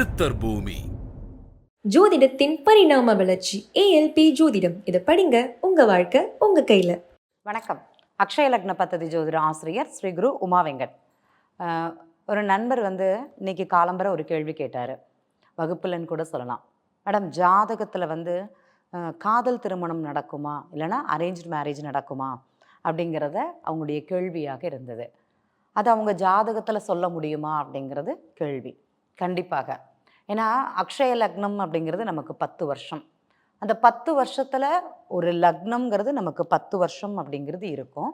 சித்தர் பூமி. ஜோதிடத்தின் பரிணாம வளர்ச்சி ஏஎல்பி ஜோதிடம். இதை படிங்க உங்க வாழ்க்கை உங்க கையில. வணக்கம். அக்ஷய லக்ன பத்ததி ஜோதிட ஆசிரியர் ஸ்ரீ குரு உமா வெங்கட். ஒரு நண்பர் வந்து இன்னைக்கு காலம்பர ஒரு கேள்வி கேட்டார். வகுப்புலன்னு கூட சொல்லலாம். மேடம் ஜாதகத்தில் வந்து காதல் திருமணம் நடக்குமா? இல்லைன்னா அரேஞ்ச் மேரேஜ் நடக்குமா? அப்படிங்கிறத அவங்களுடைய கேள்வியாக இருந்தது. அது அவங்க ஜாதகத்தில் சொல்ல முடியுமா? அப்படிங்கிறது கேள்வி. கண்டிப்பாக. ஏன்னா அக்ஷய லக்னம் அப்படிங்கிறது நமக்கு பத்து வருஷம். அந்த பத்து வருஷத்தில் ஒரு லக்னம்ங்கிறது நமக்கு பத்து வருஷம் அப்படிங்கிறது இருக்கும்.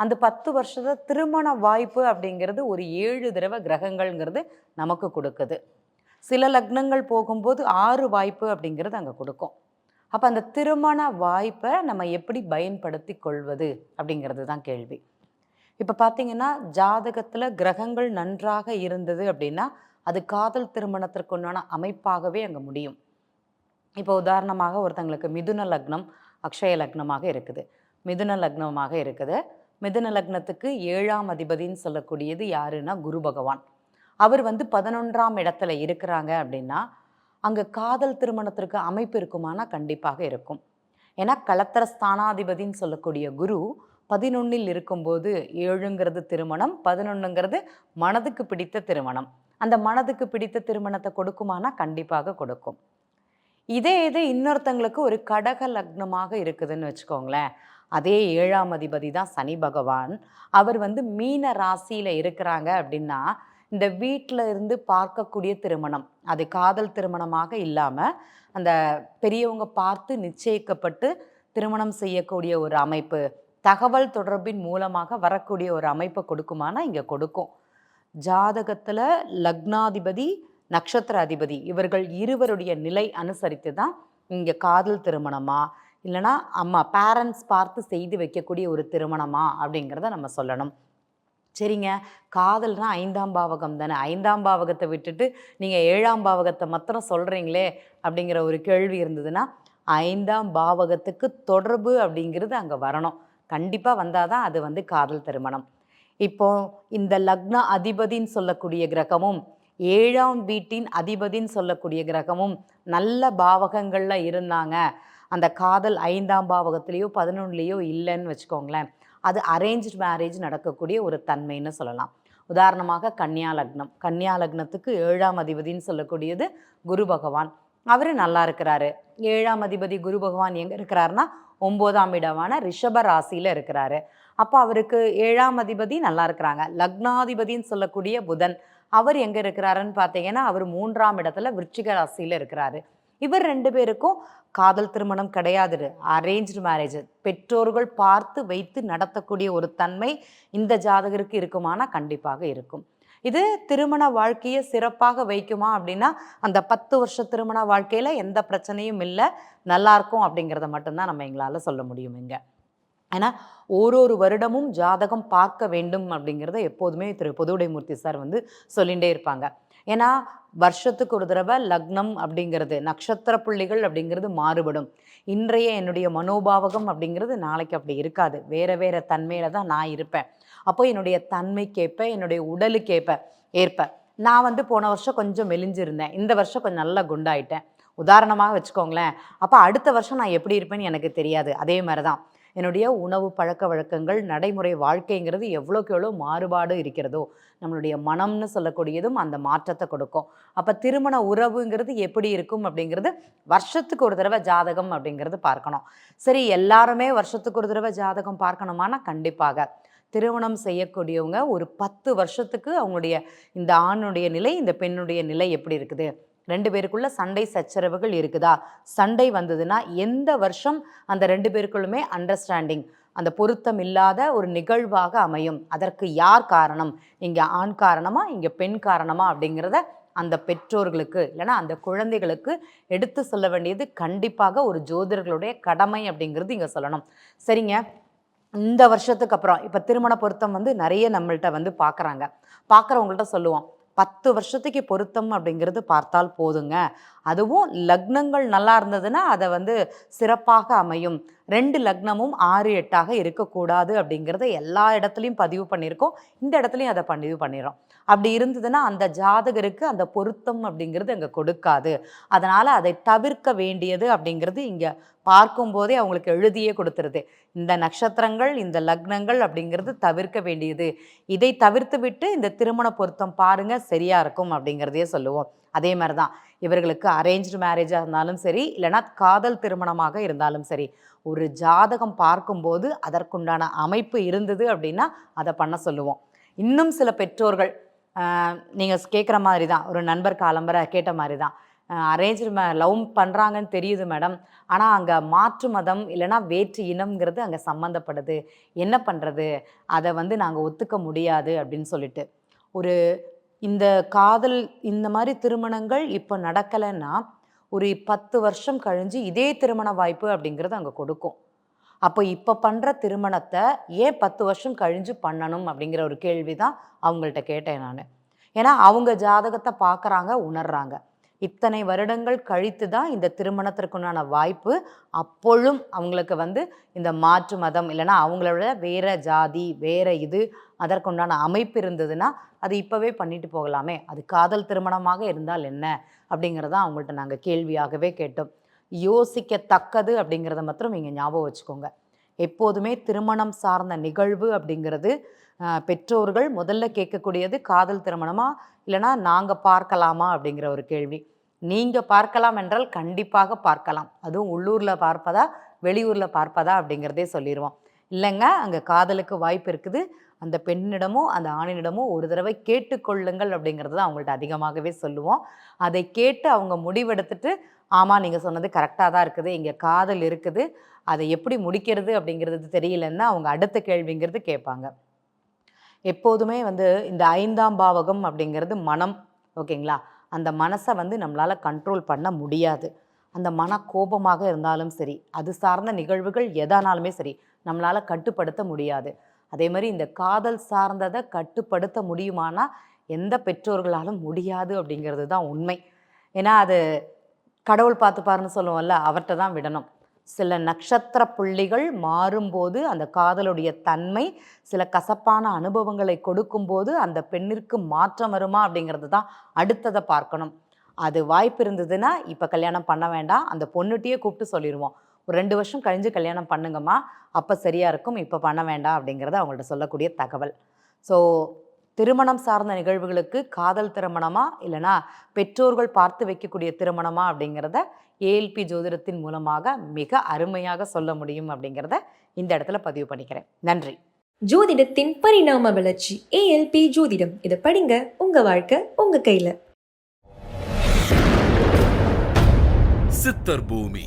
அந்த பத்து வருஷத்தை திருமண வாய்ப்பு அப்படிங்கிறது ஒரு ஏழு தடவை கிரகங்கள்ங்கிறது நமக்கு கொடுக்குது. சில லக்னங்கள் போகும்போது ஆறு வாய்ப்பு அப்படிங்கிறது அங்கே கொடுக்கும். அப்போ அந்த திருமண வாய்ப்பை நம்ம எப்படி பயன்படுத்தி கொள்வது அப்படிங்கிறது தான் கேள்வி. இப்போ பார்த்தீங்கன்னா ஜாதகத்தில் கிரகங்கள் நன்றாக இருந்தது அப்படின்னா அது காதல் திருமணத்திற்கு உண்டான அமைப்பாகவே அங்கே முடியும். இப்போ உதாரணமாக ஒருத்தங்களுக்கு மிதுன லக்னம் அக்ஷய லக்னமாக இருக்குது. மிதுன லக்னமாக இருக்குது. மிதுன லக்னத்துக்கு ஏழாம் அதிபதின்னு சொல்லக்கூடியது யாருன்னா குரு பகவான். அவர் வந்து பதினொன்றாம் இடத்துல இருக்கிறாங்க அப்படின்னா அங்கே காதல் திருமணத்திற்கு அமைப்பு இருக்குமானா கண்டிப்பாக இருக்கும். ஏன்னா களத்திர ஸ்தானாதிபதின்னு சொல்லக்கூடிய குரு பதினொன்னில் இருக்கும்போது ஏழுங்கிறது திருமணம் பதினொன்றுங்கிறது மனதுக்கு பிடித்த திருமணம். அந்த மனதுக்கு பிடித்த திருமணத்தை கொடுக்குமானா கண்டிப்பாக கொடுக்கும். இதே இது இன்னொருத்தங்களுக்கு ஒரு கடக லக்னமாக இருக்குதுன்னு வச்சுக்கோங்களேன். அதே ஏழாம் அதிபதி தான் சனி பகவான். அவர் வந்து மீன ராசியில் இருக்கிறாங்க அப்படின்னா இந்த வீட்டில் இருந்து பார்க்கக்கூடிய திருமணம் அது காதல் திருமணமாக இல்லாமல் அந்த பெரியவங்க பார்த்து நிச்சயிக்கப்பட்டு திருமணம் செய்யக்கூடிய ஒரு அமைப்பு தகவல் தொடர்பின் மூலமாக வரக்கூடிய ஒரு அமைப்பை கொடுக்குமானா இங்கே கொடுக்கும். ஜாதகத்தில் லக்னாதிபதி நட்சத்திர அதிபதி இவர்கள் இருவருடைய நிலை அனுசரித்து தான் இங்கே காதல் திருமணமா? இல்லைனா அம்மா பேரண்ட்ஸ் பார்த்து செய்து வைக்கக்கூடிய ஒரு திருமணமா? அப்படிங்கிறத நம்ம சொல்லணும். சரிங்க. காதல்னா ஐந்தாம் பாவகம் தானே. ஐந்தாம் பாவகத்தை விட்டுட்டு நீங்கள் ஏழாம் பாவகத்தை மாத்திரம் சொல்கிறீங்களே அப்படிங்கிற ஒரு கேள்வி இருந்ததுன்னா ஐந்தாம் பாவகத்துக்கு தொடர்பு அப்படிங்கிறது அங்கே வரணும். கண்டிப்பாக வந்தால் தான் அது வந்து காதல் திருமணம். இப்போ இந்த லக்ன அதிபதின்னு சொல்லக்கூடிய கிரகமும் ஏழாம் வீட்டின் அதிபதின்னு சொல்லக்கூடிய கிரகமும் நல்ல பாவகங்களில் இருந்தாங்க. அந்த காதல் ஐந்தாம் பாவகத்திலேயோ பதினொன்றுலேயோ இல்லைன்னு வச்சுக்கோங்களேன். அது அரேஞ்ச் மேரேஜ் நடக்கக்கூடிய ஒரு தன்மைன்னு சொல்லலாம். உதாரணமாக கன்னியா லக்னம். கன்னியா லக்னத்துக்கு ஏழாம் அதிபதின்னு சொல்லக்கூடியது குரு பகவான். அவர் நல்லா இருக்கிறாரு. ஏழாம் அதிபதி குரு பகவான் எங்கே இருக்கிறாருன்னா ஒம்போதாம் இடமான ரிஷப ராசியில் இருக்கிறாரு. அப்போ அவருக்கு ஏழாம் அதிபதி நல்லா இருக்கிறாங்க. லக்னாதிபதின்னு சொல்லக்கூடிய புதன் அவர் எங்கே இருக்கிறாருன்னு பார்த்தீங்கன்னா அவர் மூன்றாம் இடத்துல விருச்சிக ராசியில் இருக்கிறாரு. இவர் ரெண்டு பேருக்கும் காதல் திருமணம் கிடையாது அரேஞ்சு மேரேஜ் பெற்றோர்கள் பார்த்து வைத்து நடத்தக்கூடிய ஒரு தன்மை இந்த ஜாதகருக்கு இருக்குமானா கண்டிப்பாக இருக்கும். இது திருமண வாழ்க்கையை சிறப்பாக வைக்குமா அப்படின்னா அந்த பத்து வருஷ திருமண வாழ்க்கையில் எந்த பிரச்சனையும் இல்லை நல்லாயிருக்கும் அப்படிங்கிறத மட்டும்தான் நம்ம எங்களால் சொல்ல முடியும் இங்கே. ஏன்னா ஒரு வருடமும் ஜாதகம் பார்க்க வேண்டும் அப்படிங்கிறத எப்போதுமே திரு பொதுவுடைமூர்த்தி சார் வந்து சொல்லிகிட்டே இருப்பாங்க. ஏன்னா வருஷத்துக்கு ஒரு தடவை லக்னம் அப்படிங்கிறது நட்சத்திர புள்ளிகள் அப்படிங்கிறது மாறுபடும். இன்றைய என்னுடைய மனோபாவகம் அப்படிங்கிறது நாளைக்கு அப்படி இருக்காது. வேற வேற தன்மையில தான் நான் இருப்பேன். அப்போ என்னுடைய தன்மைக்கேற்ப என்னுடைய உடலுக்கேற்ப ஏற்ப நான் வந்து போன வருஷம் கொஞ்சம் மெலிஞ்சிருந்தேன். இந்த வருஷம் கொஞ்சம் நல்லா குண்டாயிட்டேன். உதாரணமாக வச்சுக்கோங்களேன். அப்போ அடுத்த வருஷம் நான் எப்படி இருப்பேன்னு எனக்கு தெரியாது. அதே மாதிரி தான் என்னுடைய உணவு பழக்க வழக்கங்கள் நடைமுறை வாழ்க்கைங்கிறது எவ்வளோக்கு எவ்வளோ மாறுபாடு இருக்கிறதோ நம்மளுடைய மனம்னு சொல்லக்கூடியதும் அந்த மாற்றத்தை கொடுக்கும். அப்போ திருமண உறவுங்கிறது எப்படி இருக்கும் அப்படிங்கிறது வருஷத்துக்கு ஒரு தடவை ஜாதகம் அப்படிங்கிறது பார்க்கணும். சரி எல்லாருமே வருஷத்துக்கு ஒரு தடவை ஜாதகம் பார்க்கணுமானா கண்டிப்பாக. திருமணம் செய்யக்கூடியவங்க ஒரு பத்து வருஷத்துக்கு அவங்களுடைய இந்த ஆணுடைய நிலை இந்த பெண்ணுடைய நிலை எப்படி இருக்குது? ரெண்டு பேருக்குள்ள சண்டை சச்சரவுகள் இருக்குதா? சண்டை வந்ததுன்னா எந்த வருஷம் அந்த ரெண்டு பேருக்குள்ளுமே அண்டர்ஸ்டாண்டிங் அந்த பொருத்தம் இல்லாத ஒரு நிகழ்வாக அமையும். அதற்கு யார் காரணம்? இங்கே ஆண் காரணமா? இங்கே பெண் காரணமா? அப்படிங்கிறத அந்த பெற்றோர்களுக்கு இல்லைன்னா அந்த குழந்தைகளுக்கு எடுத்து சொல்ல வேண்டியது கண்டிப்பாக ஒரு ஜோதிடர்களுடைய கடமை அப்படிங்கிறது இங்கே சொல்லணும். சரிங்க? இந்த வருஷத்துக்கு அப்புறம் இப்போ திருமண பொருத்தம் வந்து நிறைய நம்மள்கிட்ட வந்து பார்க்குறாங்க பார்க்குறவங்கள்ட்ட சொல்லுவோம் பத்து வருஷத்துக்கு பொருத்தம் அப்படிங்கிறது பார்த்தால் போதுங்க. அதுவும் லக்னங்கள் நல்லா இருந்ததுன்னா அதை வந்து சிறப்பாக அமையும். ரெண்டு லக்னமும் ஆறு எட்டாக இருக்கக்கூடாது அப்படிங்கிறத எல்லா இடத்துலையும் பதிவு பண்ணியிருக்கோம். இந்த இடத்துலையும் அதை பதிவு பண்ணிடுறோம். அப்படி இருந்ததுன்னா அந்த ஜாதகருக்கு அந்த பொருத்தம் அப்படிங்கிறது அங்கே கொடுக்காது. அதனால் அதை தவிர்க்க வேண்டியது அப்படிங்கிறது இங்கே பார்க்கும்போதே அவங்களுக்கு எழுதியே கொடுத்துருது. இந்த நட்சத்திரங்கள் இந்த லக்னங்கள் அப்படிங்கிறது தவிர்க்க வேண்டியது. இதை தவிர்த்து விட்டு இந்த திருமண பொருத்தம் பாருங்க சரியா இருக்கும் அப்படிங்கிறதையே சொல்லுவோம். அதே மாதிரி தான் இவர்களுக்கு அரேஞ்ச்டு மேரேஜாக இருந்தாலும் சரி இல்லைனா காதல் திருமணமாக இருந்தாலும் சரி ஒரு ஜாதகம் பார்க்கும்போது அதற்குண்டான அமைப்பு இருந்தது அப்படின்னா அதை பண்ண சொல்லுவோம். இன்னும் சில பெற்றோர்கள் நீங்கள் கேட்குற மாதிரி தான் ஒரு நண்பர் காலம்பரை கேட்ட மாதிரி தான் அரேஞ்ச் லவ் பண்ணுறாங்கன்னு தெரியுது மேடம் ஆனால் அங்கே மாற்று மதம் இல்லைன்னா வேற்று இனம்ங்கிறது அங்கே சம்மந்தப்படுது என்ன பண்ணுறது அதை வந்து நாங்கள் ஒத்துக்க முடியாது அப்படின்னு சொல்லிட்டு. ஒரு இந்த காதல் இந்த மாதிரி திருமணங்கள் இப்போ நடக்கலைன்னா ஒரு பத்து வருஷம் கழிஞ்சு இதே திருமண வாய்ப்பு அப்படிங்கிறது அங்கே கொடுக்கும். அப்போ இப்போ பண்ணுற திருமணத்தை ஏன் பத்து வருஷம் கழிஞ்சு பண்ணணும் அப்படிங்கிற ஒரு கேள்வி தான் அவங்கள்ட்ட கேட்டேன் நான். ஏன்னா அவங்க ஜாதகத்தை பார்க்குறாங்க உணர்றாங்க. இத்தனை வருடங்கள் கழித்து தான் இந்த திருமணத்திற்குண்டான வாய்ப்பு. அப்பொழுதும் அவங்களுக்கு வந்து இந்த மாற்று மதம் இல்லைன்னா அவங்களோட வேற ஜாதி வேற இது அதற்குண்டான அமைப்பு இருந்ததுன்னா அது இப்போவே பண்ணிட்டு போகலாமே. அது காதல் திருமணமாக இருந்தால் என்ன? அப்படிங்கிறத அவங்கள்ட்ட நாங்கள் கேள்வியாகவே கேட்டோம். யோசிக்கத்தக்கது அப்படிங்கிறத மாத்திரம் நீங்கள் ஞாபகம் வச்சுக்கோங்க. எப்போதுமே திருமணம் சார்ந்த நிகழ்வு அப்படிங்கிறது பெற்றோர்கள் முதல்ல கேட்கக்கூடியது காதல் திருமணமா இல்லைனா நாங்கள் பார்க்கலாமா அப்படிங்கிற ஒரு கேள்வி. நீங்கள் பார்க்கலாம் என்றால் கண்டிப்பாக பார்க்கலாம். அதுவும் உள்ளூரில் பார்ப்பதா வெளியூரில் பார்ப்பதா அப்படிங்கிறதே சொல்லிடுவோம் இல்லைங்க அங்கே காதலுக்கு வாய்ப்பு இருக்குது. அந்த பெண்ணிடமோ அந்த ஆணினிடமோ ஒரு தடவை கேட்டுக்கொள்ளுங்கள் அப்படிங்கிறது தான் அவங்கள்ட்ட அதிகமாகவே சொல்லுவோம். அதை கேட்டு அவங்க முடிவெடுத்துட்டு ஆமாம் நீங்கள் சொன்னது கரெக்டாக தான் இருக்குது இங்கே காதல் இருக்குது அதை எப்படி முடிக்கிறது அப்படிங்கிறது தெரியலன்னா அவங்க அடுத்த கேள்விங்கிறது கேட்பாங்க. எப்போதுமே வந்து இந்த ஐந்தாம் பாவகம் அப்படிங்கிறது மனம் ஓகேங்களா? அந்த மனசை வந்து நம்மளால் கண்ட்ரோல் பண்ண முடியாது. அந்த மன கோபமாக இருந்தாலும் சரி அது சார்ந்த நிகழ்வுகள் எதானாலுமே சரி நம்மளால் கட்டுப்படுத்த முடியாது. அதே மாதிரி இந்த காதல் சார்ந்ததை கட்டுப்படுத்த முடியுமானா எந்த பெற்றோர்களாலும் முடியாது அப்படிங்கிறது தான் உண்மை. ஏன்னா அது கடவுள் பார்த்துப்பாருன்னு சொல்லுவோம்ல அவர்கிட்ட தான் விடணும். சில நட்சத்திர புள்ளிகள் மாறும்போது அந்த காதலுடைய தன்மை சில கசப்பான அனுபவங்களை கொடுக்கும்போது அந்த பெண்ணிற்கு மாற்றம் வருமா அப்படிங்கிறது தான் அடுத்ததை பார்க்கணும். அது வாய்ப்பு இருந்ததுன்னா இப்போ கல்யாணம் பண்ண வேண்டாம் அந்த பொண்ணுகிட்டயே கூப்பிட்டு சொல்லிடுவோம் ஒரு ரெண்டு வருஷம் கழிஞ்சு கல்யாணம் பண்ணுங்கம்மா அப்போ சரியாக இருக்கும் இப்போ பண்ண வேண்டாம் அப்படிங்கிறத அவங்கள்ட்ட சொல்லக்கூடிய தகவல். ஸோ திருமணம் சார்ந்த நிகழ்வுகளுக்கு காதல் திருமணமா இல்லைனா பெற்றோர்கள் பார்த்து வைக்கக்கூடிய திருமணமா அப்படிங்கிறத ஏஎல்பி ஜோதிடத்தின் மூலமாக மிக அருமையாக சொல்ல முடியும் அப்படிங்கிறத இந்த இடத்துல பதிவு பண்ணிக்கிறேன். நன்றி. ஜோதிடத்தின் பரிணாம வளர்ச்சி. ஏஎல்பி ஜோதிடம். இதை படிங்க. உங்க வாழ்க்கை உங்க கையில. சித்தர் பூமி.